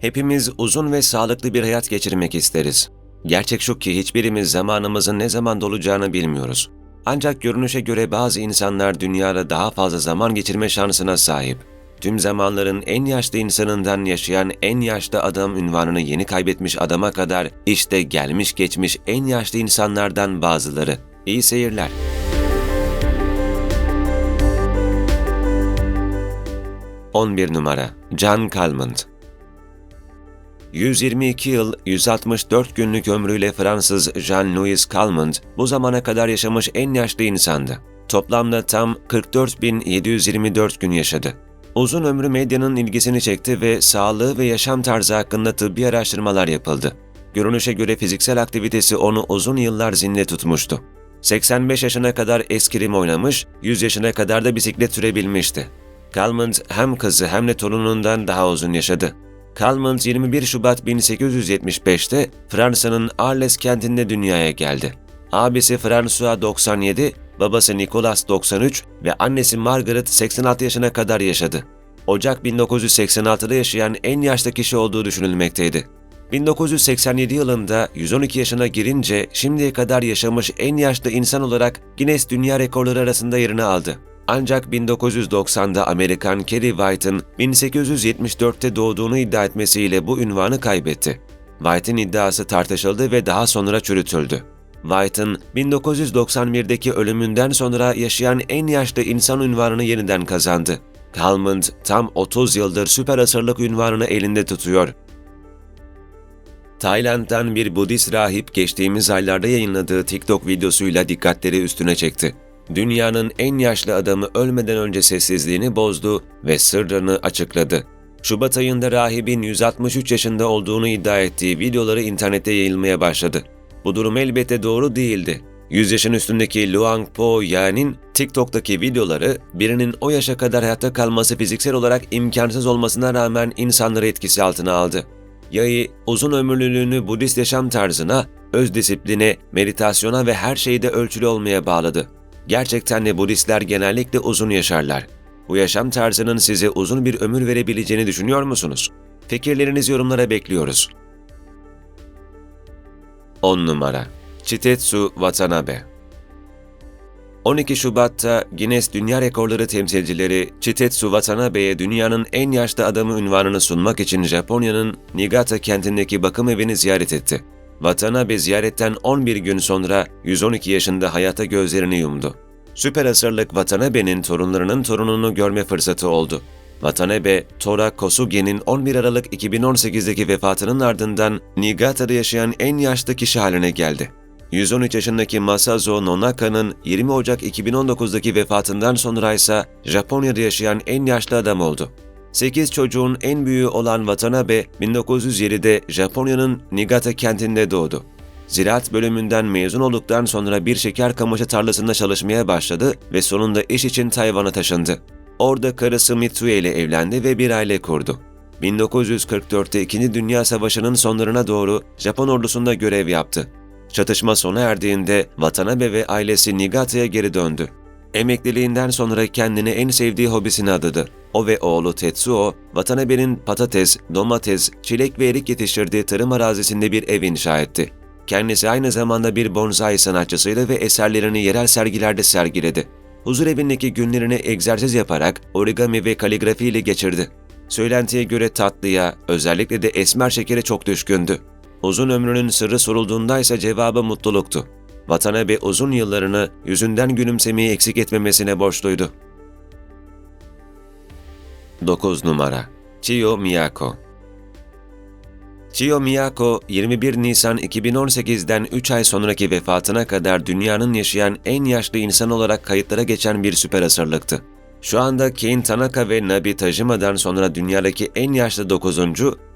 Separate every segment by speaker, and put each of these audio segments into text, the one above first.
Speaker 1: Hepimiz uzun ve sağlıklı bir hayat geçirmek isteriz. Gerçek şu ki hiçbirimiz zamanımızın ne zaman dolacağını bilmiyoruz. Ancak görünüşe göre bazı insanlar dünyada daha fazla zaman geçirme şansına sahip. Tüm zamanların en yaşlı insanından yaşayan en yaşlı adam ünvanını yeni kaybetmiş adama kadar işte gelmiş geçmiş en yaşlı insanlardan bazıları. İyi seyirler. On bir numara John Calment 122 yıl 164 günlük ömrüyle Fransız Jean-Louis Calment bu zamana kadar yaşamış en yaşlı insandı. Toplamda tam 44.724 gün yaşadı. Uzun ömrü medyanın ilgisini çekti ve sağlığı ve yaşam tarzı hakkında tıbbi araştırmalar yapıldı. Görünüşe göre fiziksel aktivitesi onu uzun yıllar zinde tutmuştu. 85 yaşına kadar eskrim oynamış, 100 yaşına kadar da bisiklet sürebilmişti. Calment hem kızı hem de torunundan daha uzun yaşadı. Calment 21 Şubat 1875'te Fransa'nın Arles kentinde dünyaya geldi. Abisi François 97, babası Nicolas 93 ve annesi Margaret 86 yaşına kadar yaşadı. Ocak 1986'da yaşayan en yaşlı kişi olduğu düşünülmekteydi. 1987 yılında 112 yaşına girince şimdiye kadar yaşamış en yaşlı insan olarak Guinness Dünya Rekorları arasında yerini aldı. Ancak 1990'da Amerikan Kerry White'ın 1874'te doğduğunu iddia etmesiyle bu ünvanı kaybetti. White'in iddiası tartışıldı ve daha sonra çürütüldü. White'ın 1991'deki ölümünden sonra yaşayan en yaşlı insan ünvanını yeniden kazandı. Calment tam 30 yıldır süper asırlık ünvanını elinde tutuyor. Tayland'dan bir Budist rahip geçtiğimiz aylarda yayınladığı TikTok videosuyla dikkatleri üstüne çekti. Dünyanın en yaşlı adamı ölmeden önce sessizliğini bozdu ve sırrını açıkladı. Şubat ayında rahibin 163 yaşında olduğunu iddia ettiği videoları internette yayılmaya başladı. Bu durum elbette doğru değildi. 100 yaşın üstündeki Luang Po Yan'in TikTok'taki videoları birinin o yaşa kadar hayatta kalması fiziksel olarak imkansız olmasına rağmen insanları etkisi altına aldı. Yayı uzun ömürlülüğünü Budist yaşam tarzına, öz disipline, meditasyona ve her şeyde ölçülü olmaya bağladı. Gerçekten de Budistler genellikle uzun yaşarlar. Bu yaşam tarzının size uzun bir ömür verebileceğini düşünüyor musunuz? Fikirlerinizi yorumlara bekliyoruz. 10 numara Chitetsu Watanabe 12 Şubat'ta Guinness Dünya Rekorları temsilcileri Chitetsu Watanabe'ye dünyanın en yaşlı adamı ünvanını sunmak için Japonya'nın Niigata kentindeki bakım evini ziyaret etti. Watanabe ziyaretten 11 gün sonra 112 yaşında hayata gözlerini yumdu. Süper asırlık Watanabe'nin torunlarının torununu görme fırsatı oldu. Watanabe, Tora Kosuge'nin 11 Aralık 2018'deki vefatının ardından Niigata'da yaşayan en yaşlı kişi haline geldi. 113 yaşındaki Masazo Nonaka'nın 20 Ocak 2019'daki vefatından sonra ise Japonya'da yaşayan en yaşlı adam oldu. 8 çocuğun en büyüğü olan Watanabe, 1907'de Japonya'nın Niigata kentinde doğdu. Ziraat bölümünden mezun olduktan sonra bir şeker kamışı tarlasında çalışmaya başladı ve sonunda iş için Tayvan'a taşındı. Orada karısı Mitsue ile evlendi ve bir aile kurdu. 1944'te İkinci Dünya Savaşı'nın sonlarına doğru Japon ordusunda görev yaptı. Çatışma sona erdiğinde Watanabe ve ailesi Niigata'ya geri döndü. Emekliliğinden sonra kendini en sevdiği hobisine adadı. O ve oğlu Tetsuo, Watanabe'nin patates, domates, çilek ve erik yetiştirdiği tarım arazisinde bir ev inşa etti. Kendisi aynı zamanda bir bonsai sanatçısıydı ve eserlerini yerel sergilerde sergiledi. Huzur evindeki günlerini egzersiz yaparak origami ve kaligrafi ile geçirdi. Söylentiye göre tatlıya, özellikle de esmer şekere çok düşkündü. Uzun ömrünün sırrı sorulduğunda ise cevabı mutluluktu. Watanabe uzun yıllarını yüzünden gülümsemeyi eksik etmemesine borçluydu. 9 numara Chiyo Miyako Chiyo Miyako, 21 Nisan 2018'den 3 ay sonraki vefatına kadar dünyanın yaşayan en yaşlı insan olarak kayıtlara geçen bir süper asırlıktı. Şu anda Ken Tanaka ve Nabi Tajima'dan sonra dünyadaki en yaşlı 9.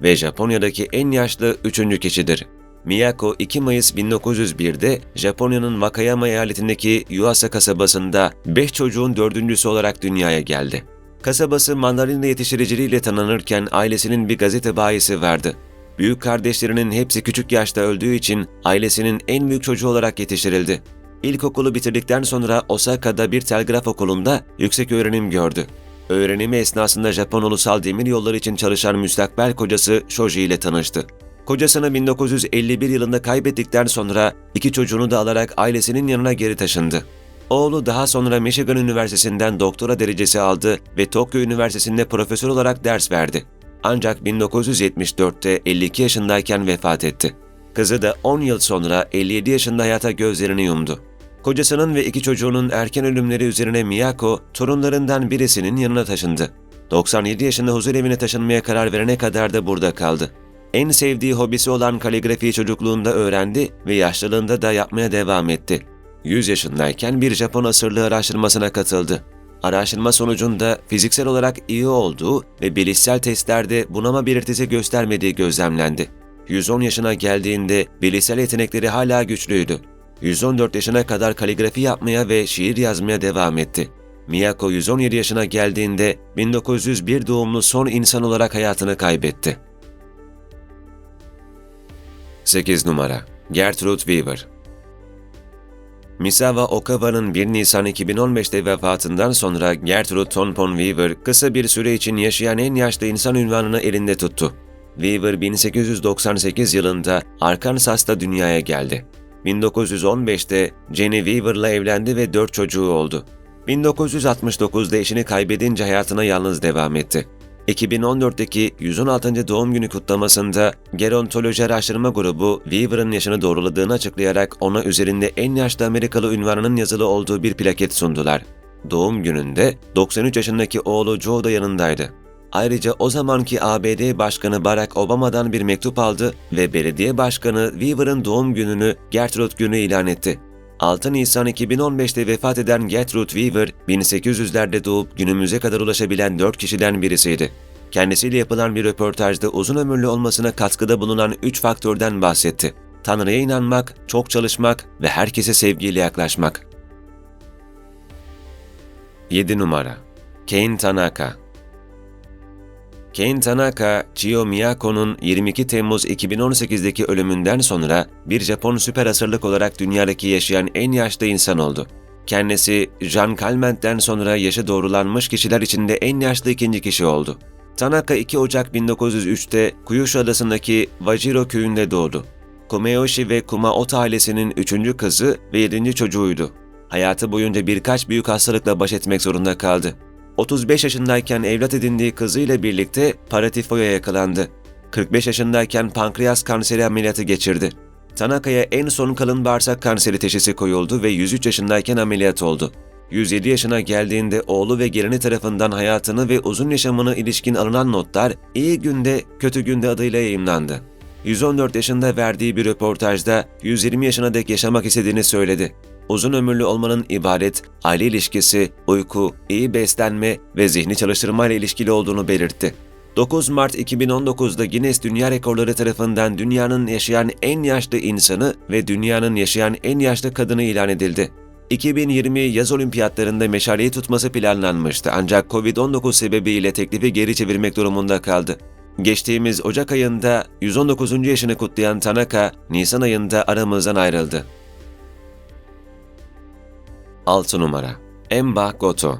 Speaker 1: ve Japonya'daki en yaşlı 3. kişidir. Miyako 2 Mayıs 1901'de Japonya'nın Wakayama eyaletindeki Yuasa kasabasında 5 çocuğun dördüncüsü olarak dünyaya geldi. Kasabası mandalina yetiştiriciliğiyle tanınırken ailesinin bir gazete bayisi vardı. Büyük kardeşlerinin hepsi küçük yaşta öldüğü için ailesinin en büyük çocuğu olarak yetiştirildi. İlkokulu bitirdikten sonra Osaka'da bir telgraf okulunda yüksek öğrenim gördü. Öğrenimi esnasında Japon Ulusal Demir Yolları için çalışan müstakbel kocası Shoji ile tanıştı. Kocasını 1951 yılında kaybettikten sonra iki çocuğunu da alarak ailesinin yanına geri taşındı. Oğlu daha sonra Michigan Üniversitesi'nden doktora derecesi aldı ve Tokyo Üniversitesi'nde profesör olarak ders verdi. Ancak 1974'te 52 yaşındayken vefat etti. Kızı da 10 yıl sonra 57 yaşında hayata gözlerini yumdu. Kocasının ve iki çocuğunun erken ölümleri üzerine Miyako, torunlarından birisinin yanına taşındı. 97 yaşında huzur evine taşınmaya karar verene kadar da burada kaldı. En sevdiği hobisi olan kaligrafiyi çocukluğunda öğrendi ve yaşlılığında da yapmaya devam etti. 100 yaşındayken bir Japon asırlığı araştırmasına katıldı. Araştırma sonucunda fiziksel olarak iyi olduğu ve bilişsel testlerde bunama belirtisi göstermediği gözlemlendi. 110 yaşına geldiğinde bilişsel yetenekleri hala güçlüydü. 114 yaşına kadar kaligrafi yapmaya ve şiir yazmaya devam etti. Miyako 117 yaşına geldiğinde 1901 doğumlu son insan olarak hayatını kaybetti. 8 numara Gertrude Weaver Misawa Okawa'nın 1 Nisan 2015'te vefatından sonra Gertrude Tonpon Weaver kısa bir süre için yaşayan en yaşlı insan ünvanını elinde tuttu. Weaver 1898 yılında Arkansas'ta dünyaya geldi. 1915'te Jenny Weaver'la evlendi ve dört çocuğu oldu. 1969'da eşini kaybedince hayatına yalnız devam etti. 2014'teki 116. doğum günü kutlamasında Gerontoloji Araştırma Grubu Weaver'ın yaşını doğruladığını açıklayarak ona üzerinde en yaşlı Amerikalı ünvanının yazılı olduğu bir plaket sundular. Doğum gününde 93 yaşındaki oğlu Joe da yanındaydı. Ayrıca o zamanki ABD Başkanı Barack Obama'dan bir mektup aldı ve belediye başkanı Weaver'ın doğum gününü Gertrude günü ilan etti. 6 Nisan 2015'te vefat eden Gertrude Weaver, 1800'lerde doğup günümüze kadar ulaşabilen 4 kişiden birisiydi. Kendisiyle yapılan bir röportajda uzun ömürlü olmasına katkıda bulunan 3 faktörden bahsetti. Tanrı'ya inanmak, çok çalışmak ve herkese sevgiyle yaklaşmak. 7 numara Kane Tanaka Ken Tanaka, Chiyo Miyako'nun 22 Temmuz 2018'deki ölümünden sonra bir Japon süper asırlık olarak dünyadaki yaşayan en yaşlı insan oldu. Kendisi, Jean Calment'ten sonra yaşı doğrulanmış kişiler içinde en yaşlı ikinci kişi oldu. Tanaka 2 Ocak 1903'te Kyushu adasındaki Wajiro köyünde doğdu. Kumeyoshi ve Kumaota ailesinin üçüncü kızı ve yedinci çocuğuydu. Hayatı boyunca birkaç büyük hastalıkla baş etmek zorunda kaldı. 35 yaşındayken evlat edindiği kızıyla birlikte paratifoya yakalandı. 45 yaşındayken pankreas kanseri ameliyatı geçirdi. Tanaka'ya en son kalın bağırsak kanseri teşhisi koyuldu ve 103 yaşındayken ameliyat oldu. 107 yaşına geldiğinde oğlu ve gelini tarafından hayatını ve uzun yaşamını ilişkin alınan notlar iyi günde kötü günde adıyla yayımlandı. 114 yaşında verdiği bir röportajda 120 yaşına dek yaşamak istediğini söyledi uzun ömürlü olmanın ibaret, aile ilişkisi, uyku, iyi beslenme ve zihni çalıştırma ile ilişkili olduğunu belirtti. 9 Mart 2019'da Guinness Dünya Rekorları tarafından dünyanın yaşayan en yaşlı insanı ve dünyanın yaşayan en yaşlı kadını ilan edildi. 2020 yaz olimpiyatlarında meşaleyi tutması planlanmıştı ancak Covid-19 sebebiyle teklifi geri çevirmek durumunda kaldı. Geçtiğimiz Ocak ayında 119. yaşını kutlayan Tanaka, Nisan ayında aramızdan ayrıldı. 6 numara Emba Goto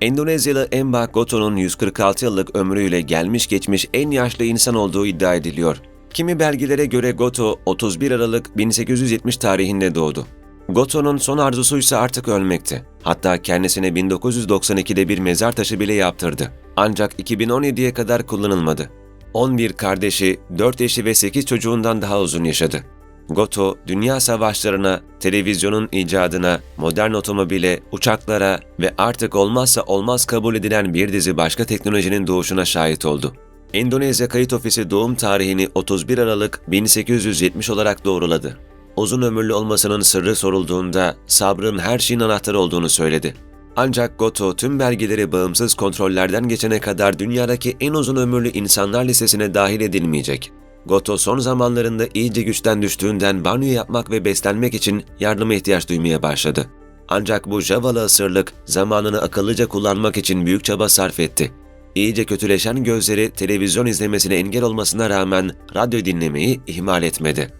Speaker 1: Endonezyalı Emba Goto'nun 146 yıllık ömrüyle gelmiş geçmiş en yaşlı insan olduğu iddia ediliyor. Kimi belgelere göre Goto 31 Aralık 1870 tarihinde doğdu. Goto'nun son arzusu ise artık ölmekti. Hatta kendisine 1992'de bir mezar taşı bile yaptırdı. Ancak 2017'ye kadar kullanılmadı. 11 kardeşi, 4 eşi ve 8 çocuğundan daha uzun yaşadı. Goto, dünya savaşlarına, televizyonun icadına, modern otomobile, uçaklara ve artık olmazsa olmaz kabul edilen bir dizi başka teknolojinin doğuşuna şahit oldu. Endonezya Kayıt Ofisi doğum tarihini 31 Aralık 1870 olarak doğruladı. Uzun ömürlü olmasının sırrı sorulduğunda sabrın her şeyin anahtarı olduğunu söyledi. Ancak Goto tüm belgeleri bağımsız kontrollerden geçene kadar dünyadaki en uzun ömürlü insanlar listesine dahil edilmeyecek. Goto son zamanlarında iyice güçten düştüğünden banyo yapmak ve beslenmek için yardıma ihtiyaç duymaya başladı. Ancak bu Javalı ısırlık zamanını akıllıca kullanmak için büyük çaba sarf etti. İyice kötüleşen gözleri televizyon izlemesine engel olmasına rağmen radyo dinlemeyi ihmal etmedi.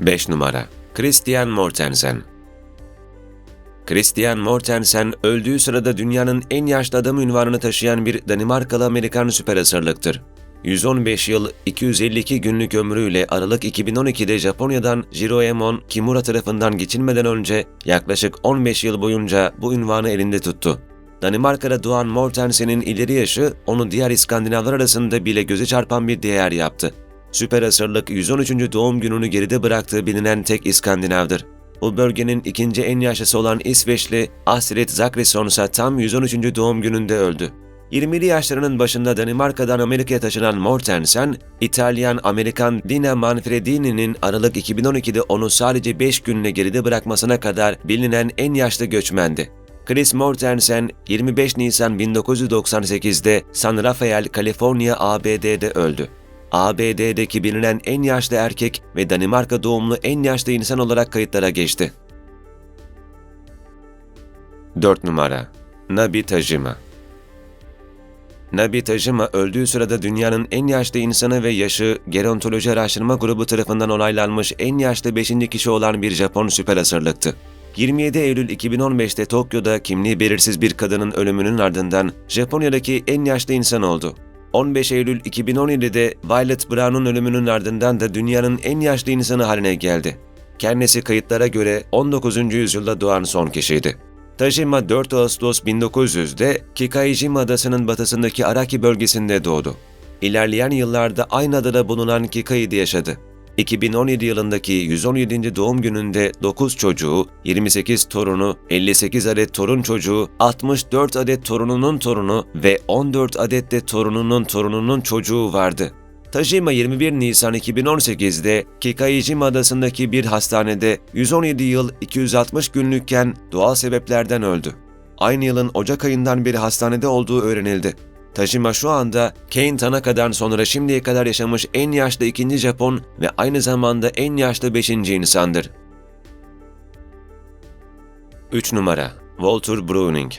Speaker 1: 5 numara Christian Mortensen Christian Mortensen öldüğü sırada dünyanın en yaşlı adamı ünvanını taşıyan bir Danimarkalı Amerikan süper asırlıktır. 115 yıl 252 günlük ömrüyle Aralık 2012'de Japonya'dan Jiroemon Kimura tarafından geçilmeden önce yaklaşık 15 yıl boyunca bu ünvanı elinde tuttu. Danimarka'da doğan Mortensen'in ileri yaşı onu diğer İskandinavlar arasında bile göze çarpan bir değer yaptı. Süper asırlık 113. doğum gününü geride bıraktığı bilinen tek İskandinav'dır. Bu bölgenin ikinci en yaşlısı olan İsveçli Astrid Zachrisson ise tam 113. doğum gününde öldü. 20'li yaşlarının başında Danimarka'dan Amerika'ya taşınan Mortensen, İtalyan-Amerikan Dina Manfredini'nin Aralık 2012'de onu sadece 5 günle geride bırakmasına kadar bilinen en yaşlı göçmendi. Chris Mortensen 25 Nisan 1998'de San Rafael, Kaliforniya, ABD'de öldü. ABD'deki bilinen en yaşlı erkek ve Danimarka doğumlu en yaşlı insan olarak kayıtlara geçti. 4 numara Nabi Tajima Nabi Tajima öldüğü sırada dünyanın en yaşlı insanı ve yaşı Gerontoloji Araştırma Grubu tarafından onaylanmış en yaşlı 5. kişi olan bir Japon süper asırlıktı. 27 Eylül 2015'te Tokyo'da kimliği belirsiz bir kadının ölümünün ardından Japonya'daki en yaşlı insan oldu. 15 Eylül 2017'de Violet Brown'un ölümünün ardından da dünyanın en yaşlı insanı haline geldi. Kendisi kayıtlara göre 19. yüzyılda doğan son kişiydi. Tajima 4 Ağustos 1900'de Kikaijima adasının batısındaki Araki bölgesinde doğdu. İlerleyen yıllarda aynı adada bulunan Kikai'de yaşadı. 2017 yılındaki 117. doğum gününde 9 çocuğu, 28 torunu, 58 adet torun çocuğu, 64 adet torununun torunu ve 14 adet de torununun torununun çocuğu vardı. Tajima 21 Nisan 2018'de Kikaijima adasındaki bir hastanede 117 yıl 260 günlükken doğal sebeplerden öldü. Aynı yılın Ocak ayından beri hastanede olduğu öğrenildi. Tajima şu anda Kane Tanaka'dan sonra şimdiye kadar yaşamış en yaşlı ikinci Japon ve aynı zamanda en yaşlı beşinci insandır. 3 numara Walter Browning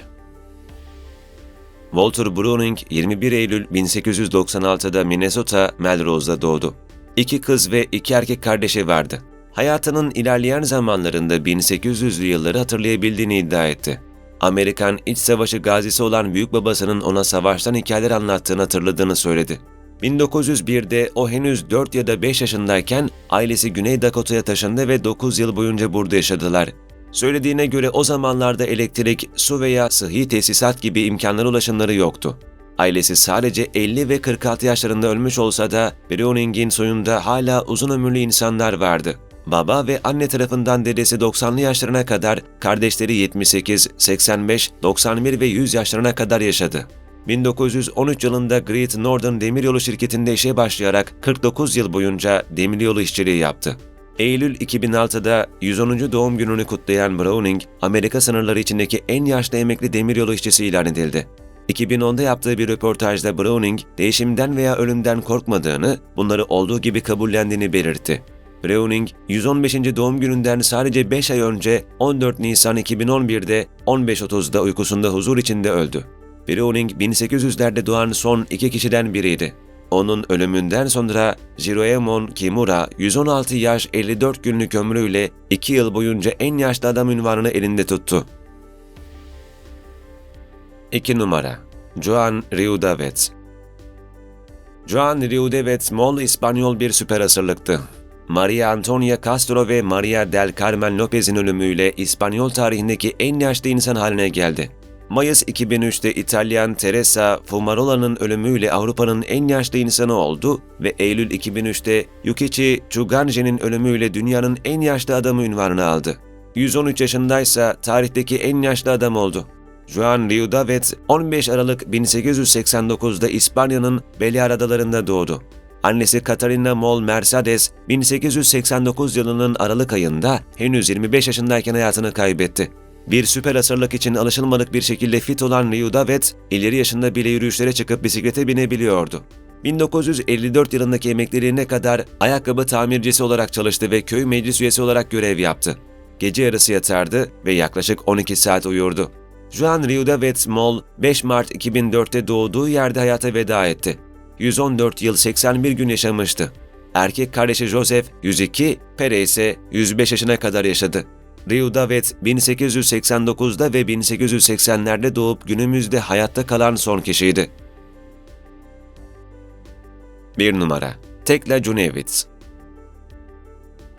Speaker 1: Walter Browning 21 Eylül 1896'da Minnesota, Melrose'da doğdu. İki kız ve iki erkek kardeşi vardı. Hayatının ilerleyen zamanlarında 1800'lü yılları hatırlayabildiğini iddia etti. Amerikan İç Savaşı gazisi olan büyük babasının ona savaştan hikayeler anlattığını hatırladığını söyledi. 1901'de o henüz 4 ya da 5 yaşındayken ailesi Güney Dakota'ya taşındı ve 9 yıl boyunca burada yaşadılar. Söylediğine göre o zamanlarda elektrik, su veya sıhhi tesisat gibi imkanlara ulaşımları yoktu. Ailesi sadece 50 ve 46 yaşlarında ölmüş olsa da Brewning'in soyunda hala uzun ömürlü insanlar vardı. Baba ve anne tarafından dedesi 90'lı yaşlarına kadar, kardeşleri 78, 85, 91 ve 100 yaşlarına kadar yaşadı. 1913 yılında Great Northern Demiryolu şirketinde işe başlayarak 49 yıl boyunca demiryolu işçiliği yaptı. Eylül 2006'da 110. doğum gününü kutlayan Browning, Amerika sınırları içindeki en yaşlı emekli demiryolu işçisi ilan edildi. 2010'da yaptığı bir röportajda Browning, değişimden veya ölümden korkmadığını, bunları olduğu gibi kabullendiğini belirtti. Browning, 115. doğum gününden sadece 5 ay önce 14 Nisan 2011'de 15.30'da uykusunda huzur içinde öldü. Browning, 1800'lerde doğan son iki kişiden biriydi. Onun ölümünden sonra Jiroemon Kimura 116 yaş 54 günlük ömrüyle 2 yıl boyunca en yaşlı adam ünvanını elinde tuttu. 2 numara Joan Riudavet Joan Riudavet Mol İspanyol bir süper asırlıktı. Maria Antonia Castro ve Maria del Carmen Lopez'in ölümüyle İspanyol tarihindeki en yaşlı insan haline geldi. Mayıs 2003'te İtalyan Teresa Fumarola'nın ölümüyle Avrupa'nın en yaşlı insanı oldu ve Eylül 2003'te Yukichi Chuganji'nin ölümüyle dünyanın en yaşlı adamı ünvanını aldı. 113 yaşındaysa tarihteki en yaşlı adam oldu. Juan Riudavet 15 Aralık 1889'da İspanya'nın Balear Adalarında doğdu. Annesi Katarina Mol Mercedes 1889 yılının Aralık ayında henüz 25 yaşındayken hayatını kaybetti. Bir süper asırlık için alışılmadık bir şekilde fit olan Ryu Davet, ileri yaşında bile yürüyüşlere çıkıp bisiklete binebiliyordu. 1954 yılındaki emekliliğine kadar ayakkabı tamircisi olarak çalıştı ve köy meclis üyesi olarak görev yaptı. Gece yarısı yatardı ve yaklaşık 12 saat uyurdu. Juan Ryu Davet Moll 5 Mart 2004'te doğduğu yerde hayata veda etti. 114 yıl 81 gün yaşamıştı. Erkek kardeşi Joseph 102, Pere ise 105 yaşına kadar yaşadı. Riudavet 1889'da ve 1880'lerde doğup günümüzde hayatta kalan son kişiydi. 1 numara Tekla Junevits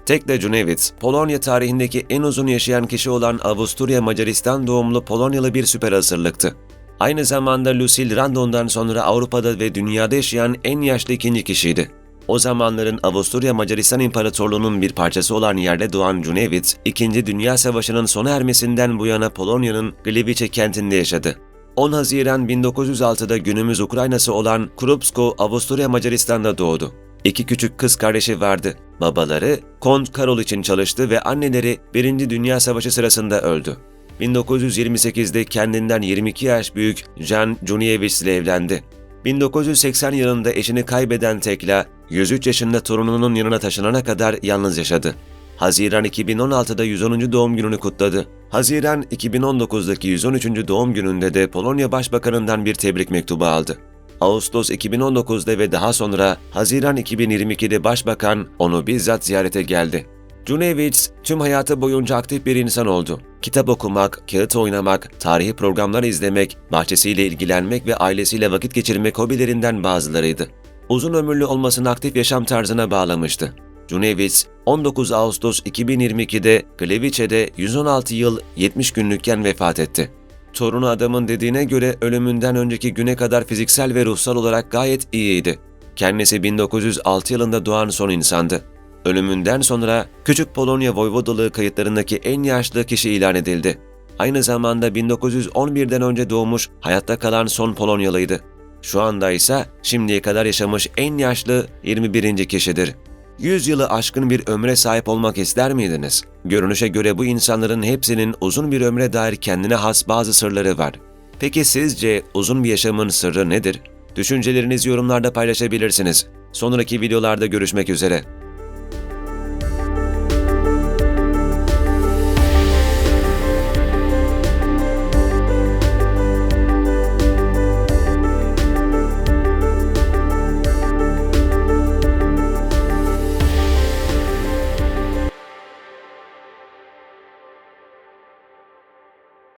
Speaker 1: Tekla Junevits, Polonya tarihindeki en uzun yaşayan kişi olan Avusturya Macaristan doğumlu Polonyalı bir süper asırlıktı. Aynı zamanda Lucille Randon'dan sonra Avrupa'da ve dünyada yaşayan en yaşlı ikinci kişiydi. O zamanların Avusturya Macaristan İmparatorluğu'nun bir parçası olan yerde doğan Junevits, İkinci Dünya Savaşı'nın sona ermesinden bu yana Polonya'nın Gliwice kentinde yaşadı. 10 Haziran 1906'da günümüz Ukraynası olan Krupsko, Avusturya Macaristan'da doğdu. İki küçük kız kardeşi vardı. Babaları Kont Karol için çalıştı ve anneleri 1. Dünya Savaşı sırasında öldü. 1928'de kendinden 22 yaş büyük Jan Junievich ile evlendi. 1980 yılında eşini kaybeden Tekla, 103 yaşında torununun yanına taşınana kadar yalnız yaşadı. Haziran 2016'da 110. doğum gününü kutladı. Haziran 2019'daki 113. doğum gününde de Polonya Başbakanı'ndan bir tebrik mektubu aldı. Ağustos 2019'da ve daha sonra Haziran 2022'de Başbakan onu bizzat ziyarete geldi. Junevich tüm hayatı boyunca aktif bir insan oldu. Kitap okumak, kağıt oynamak, tarihi programlar izlemek, bahçesiyle ilgilenmek ve ailesiyle vakit geçirmek hobilerinden bazılarıydı. Uzun ömürlü olmasını aktif yaşam tarzına bağlamıştı. Junevich 19 Ağustos 2022'de Gliwice'de 116 yıl 70 günlükken vefat etti. Torunu adamın dediğine göre ölümünden önceki güne kadar fiziksel ve ruhsal olarak gayet iyiydi. Kendisi 1906 yılında doğan son insandı. Ölümünden sonra Küçük Polonya Voyvodalığı kayıtlarındaki en yaşlı kişi ilan edildi. Aynı zamanda 1911'den önce doğmuş, hayatta kalan son Polonyalıydı. Şu anda ise şimdiye kadar yaşamış en yaşlı 21. kişidir. 100 yılı aşkın bir ömre sahip olmak ister miydiniz? Görünüşe göre bu insanların hepsinin uzun bir ömre dair kendine has bazı sırları var. Peki sizce uzun bir yaşamın sırrı nedir? Düşüncelerinizi yorumlarda paylaşabilirsiniz. Sonraki videolarda görüşmek üzere.